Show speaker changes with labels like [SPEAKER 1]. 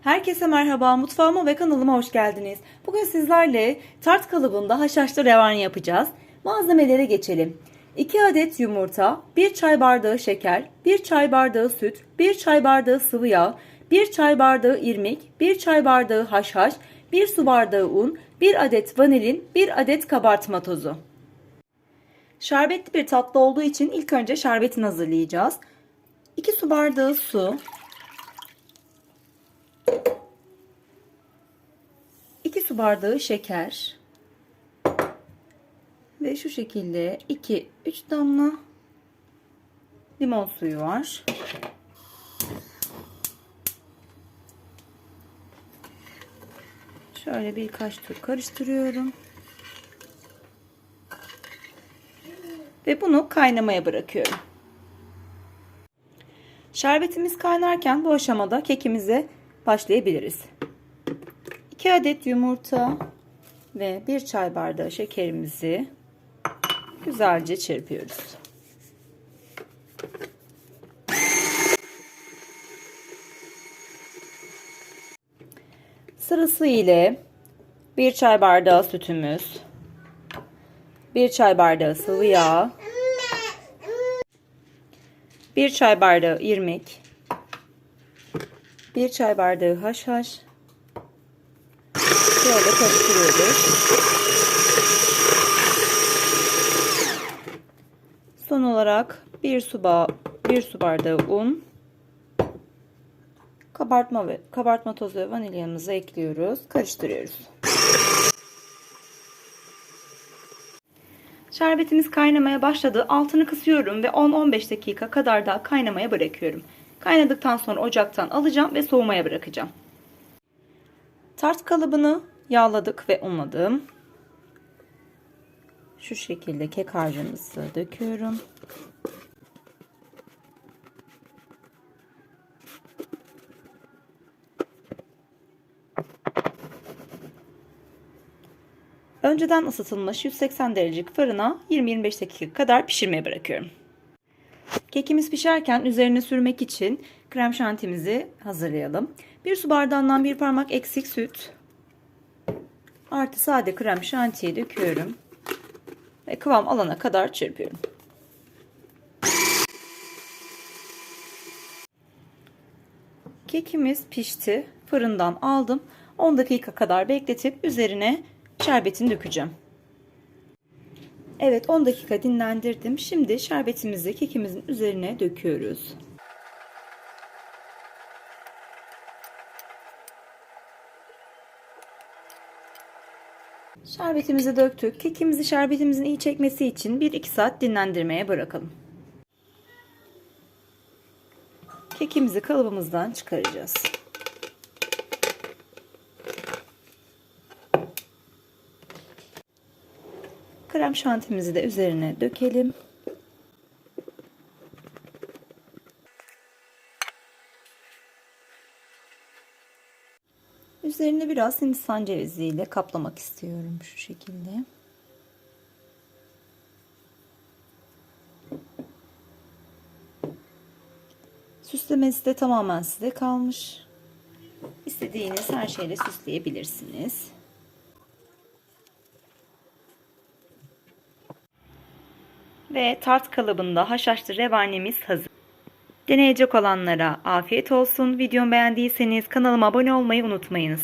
[SPEAKER 1] Herkese merhaba, mutfağıma ve kanalıma hoş geldiniz. Bugün sizlerle tart kalıbında haşhaşlı revani yapacağız. Malzemelere geçelim. 2 adet yumurta, 1 çay bardağı şeker, 1 çay bardağı süt, 1 çay bardağı sıvı yağ, 1 çay bardağı irmik, 1 çay bardağı haşhaş, 1 su bardağı un, 1 adet vanilin, 1 adet kabartma tozu. Şerbetli bir tatlı olduğu için ilk önce şerbetini hazırlayacağız. 2 su bardağı su, 2 su bardağı şeker ve şu şekilde 2-3 damla limon suyu var. Şöyle birkaç tur karıştırıyorum. Ve bunu kaynamaya bırakıyorum. Şerbetimiz kaynarken bu aşamada kekimize başlayabiliriz. 2 adet yumurta ve 1 çay bardağı şekerimizi güzelce çırpıyoruz. Sırası ile 1 çay bardağı sütümüz, 1 çay bardağı sıvı yağ, 1 çay bardağı irmik, 1 çay bardağı haşhaş, Şöyle karıştırıyoruz. Son olarak bir su, bir su bardağı un, kabartma ve kabartma tozu ve vanilyamızı ekliyoruz. Karıştırıyoruz. Şerbetimiz kaynamaya başladı. Altını kısıyorum ve 10-15 dakika kadar daha kaynamaya bırakıyorum. Kaynadıktan sonra ocaktan alacağım ve soğumaya bırakacağım. Tart kalıbını yağladık ve unladım. Şu şekilde kek harcımızı döküyorum. Önceden ısıtılmış 180 derecelik fırına 20-25 dakika kadar pişirmeye bırakıyorum. Kekimiz pişerken üzerine sürmek için krem şantimizi hazırlayalım. Bir su bardağından bir parmak eksik süt artı sade krem şantiyi döküyorum. Ve kıvam alana kadar çırpıyorum. Kekimiz pişti. Fırından aldım. 10 dakika kadar bekletip üzerine şerbetini dökeceğim. Evet 10 dakika dinlendirdim. Şimdi şerbetimizi kekimizin üzerine döküyoruz. Şerbetimizi döktük. Kekimizi şerbetimizin iyi çekmesi için 1-2 saat dinlendirmeye bırakalım. Kekimizi kalıbımızdan çıkaracağız. Krem şantimizi de üzerine dökelim. Üzerine biraz hindistan cevizi ile kaplamak istiyorum şu şekilde. Süslemesi de tamamen size kalmış. İstediğiniz her şeyle süsleyebilirsiniz. Ve tart kalıbında haşhaşlı revanemiz hazır. Deneyecek olanlara afiyet olsun. Videomu beğendiyseniz kanalıma abone olmayı unutmayınız.